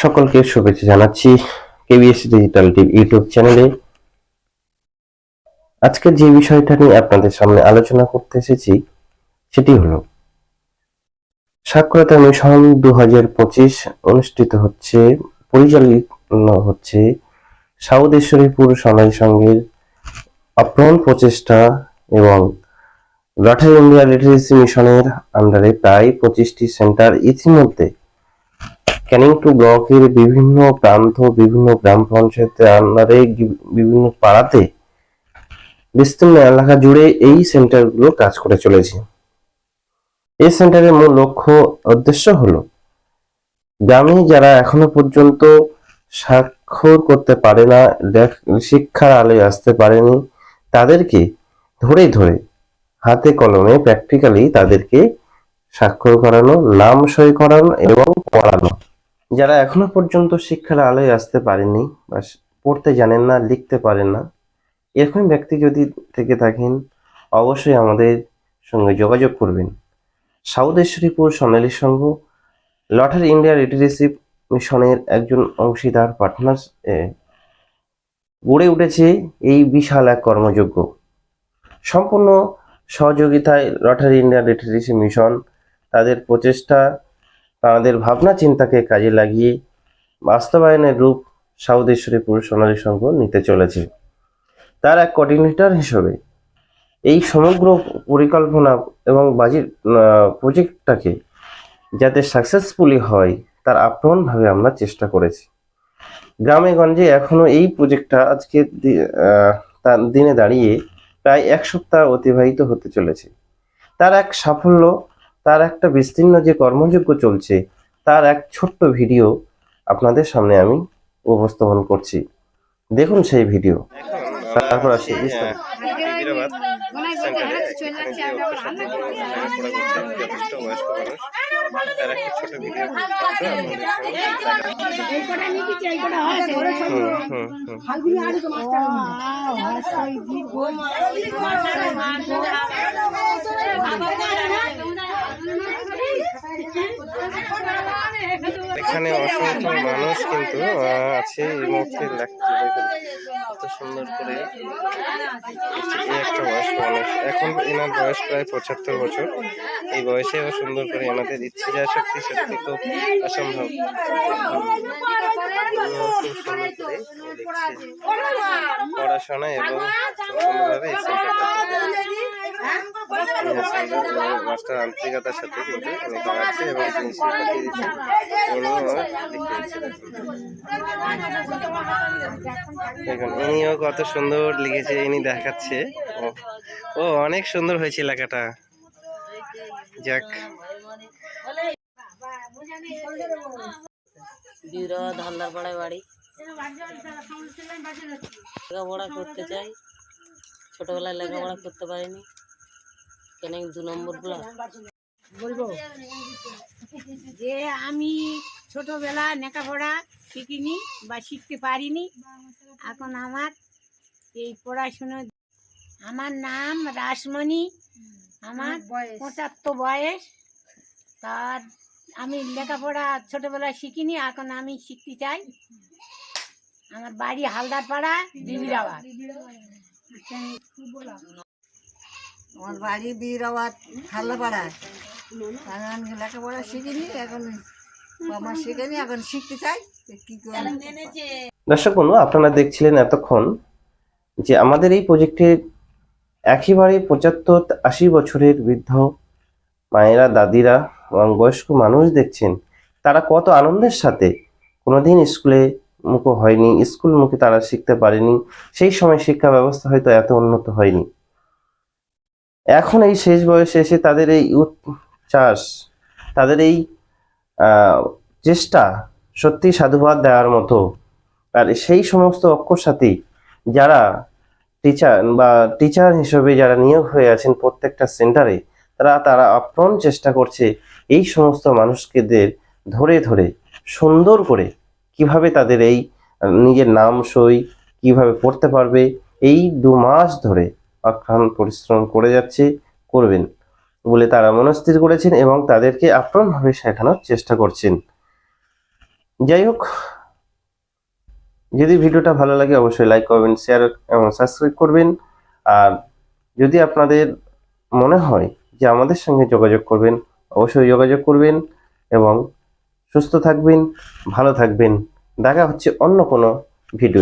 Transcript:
সকলকে শুভেচ্ছা জানাচ্ছি কেবিএস ডিজিটাল টিভি ইউটিউব চ্যানেলে। আজকে যে বিষয়টা নিয়ে আপনাদের সামনে আলোচনা করতে এসেছি, সেটি হলো, সাক্ষরতা মিশন দু হাজার পঁচিশ অনুষ্ঠিত হচ্ছে, পরিচালিত হচ্ছে সাউদেশ্বরীপুর সমাজ সংঘের আপ্রাণ প্রচেষ্টা এবং লটারি ইন্ডিয়া লিটারেসি মিশনের আন্ডারে প্রায় পঁচিশটি সেন্টার ইতিমধ্যে ক্যানিং টু ব্লকের বিভিন্ন প্রান্ত, বিভিন্ন গ্রাম পঞ্চায়েতের আন্ডারে বিভিন্ন পাড়াতে বিস্তীর্ণ এলাকা জুড়ে এই সেন্টারগুলো কাজ করে চলেছে। এই সেন্টারের মূল লক্ষ্য, উদ্দেশ্য হলো গ্রামে যারা এখনও পর্যন্ত স্বাক্ষর করতে পারে না শিক্ষার আলোয় আসতে পারেনি, তাদেরকে ধরে ধরে হাতে কলমে প্র্যাকটিক্যালি তাদেরকে স্বাক্ষর করানো, নাম সই করানো এবং পড়ানো। যারা এখনও পর্যন্ত শিক্ষার আলোয় আসতে পারেনি বা পড়তে জানেন না, লিখতে পারেন না, এরকম ব্যক্তি যদি থেকে থাকেন, অবশ্যই আমাদের সঙ্গে যোগাযোগ করবেন। Saudeshwaripur Sonali Sangha, lottery India literacy মিশনের একজন অংশীদার পার্টনার গড়ে উঠেছে এই বিশাল এক কর্মযোগ্য। সম্পূর্ণ সহযোগিতায় লটারি ইন্ডিয়া লিটারেসি মিশন তাদের প্রচেষ্টা তাদের ভাবনা চিন্তাকে কাজে লাগিয়ে বাস্তবায়নের রূপ সাউদেশ্বরীপুর সোনালী সংঘ নিতে চলেছে। তার এক কোঅর্ডিনেটর হিসেবে এই সমগ্র পরিকল্পনা এবং বাজেট প্রজেক্টটাকে যাতে সাকসেসফুলি হয়, তার আপ্রাণভাবে আমরা চেষ্টা করেছি। গ্রামে গঞ্জে এখনও এই প্রজেক্টটা আজকে তার দিনে দাঁড়িয়ে প্রায় এক সপ্তাহ অতিবাহিত হতে চলেছে। তার এক সাফল্য তার একটা বিস্তীর্ণ যে কর্মযোগ্য চলছে তার এক ছোট্ট ভিডিও আপনাদের সামনে আমি উপস্থাপন করছি। দেখুন সেই ভিডিও। তারপর আসি ছোট ভিডিও এখানে অসংখ্য মানুষ কিন্তু আছে এই মুহূর্তে কত সুন্দর করে একটা বয়স্ক মানুষ। এখন এনার বয়স প্রায় পঁচাত্তর বছর। এই বয়সেও সুন্দর করে এনাদের ইচ্ছে যা শক্তি সত্যি অসম্ভব খুব করে পড়াশোনা এবং সুন্দরভাবে এই মাস্টার আন্তরিকতার সাথে কিন্তু উনি পড়াচ্ছে এবং দেখুন ইনিও কত সুন্দর লিখেছে, ইনি দেখাচ্ছে। ও অনেক সুন্দর হয়েছে লেখাটা। যাক। বাড়ি। লেখাপড়া করতে চাই। ছোটবেলায় লেখাপড়া করতে পারিনি। কেন দু নম্বর বলব? যে আমি ছোটবেলা লেখাপড়া শিখিনি বা শিখতে পারিনি এখন আমার এই পড়াশুনো আমার নাম রাসমণি আমার পঁচাত্তর বয়স। তার আমি লেখাপড়া ছোটবেলায় শিখিনি এখন আমি শিখতে চাই। আমার বাড়ি হালদার পাড়া বিবিরাবাদ। আমার বাড়ি বীরাবাদ হাল্লাপাড়ায় এখন লেখাপড়া শিখিনি এখন আমার শিখেনি এখন শিখতে চাই কি করে দর্শক বন্ধু আপনারা দেখছিলেন এতক্ষণ যে আমাদের এই প্রজেক্টে একেবারে পঁচাত্তর আশি বছরের বৃদ্ধ মায়েরা দাদিরা এবং বয়স্ক মানুষ দেখছেন তারা কত আনন্দের সাথে কোনোদিন স্কুলে মুখো হয়নি স্কুল মুখে তারা শিখতে পারেনি সেই সময় শিক্ষা ব্যবস্থা হয়তো এত উন্নত হয়নি। এখন এই শেষ বয়সে এসে তাদের এই উচ্ছ্বাস, তাদের এই চেষ্টা সত্যি সাধুবাদ দেওয়ার মতো। আর সেই সমস্ত অক্ষর সাথী যারা টিচার বা টিচার হিসেবে যারা নিয়োগ হয়ে আছেন প্রত্যেকটা সেন্টারে তারা তারা আপ্রাণ চেষ্টা করছে এই সমস্ত মানুষকেদের ধরে ধরে, সুন্দর করে কীভাবে তাদের এই নিজের নাম সই, কীভাবে পড়তে পারবে, এই দু মাস ধরে অক্লান্ত পরিশ্রম করে যাচ্ছে, করবেন। বলে তারা মনস্থির করেছেন এবং তাদেরকে আপ্রাণভাবে শেখানোর চেষ্টা করছেন। যাই হোক, যদি ভিডিওটা ভালো লাগে অবশ্যই লাইক করবেন শেয়ার এবং সাবস্ক্রাইব করবেন। আর যদি আপনাদের মনে হয় যে আমাদের সঙ্গে যোগাযোগ করবেন, অবশ্যই যোগাযোগ করবেন এবং সুস্থ থাকবেন, ভালো থাকবেন। দেখা হচ্ছে অন্য কোনো ভিডিও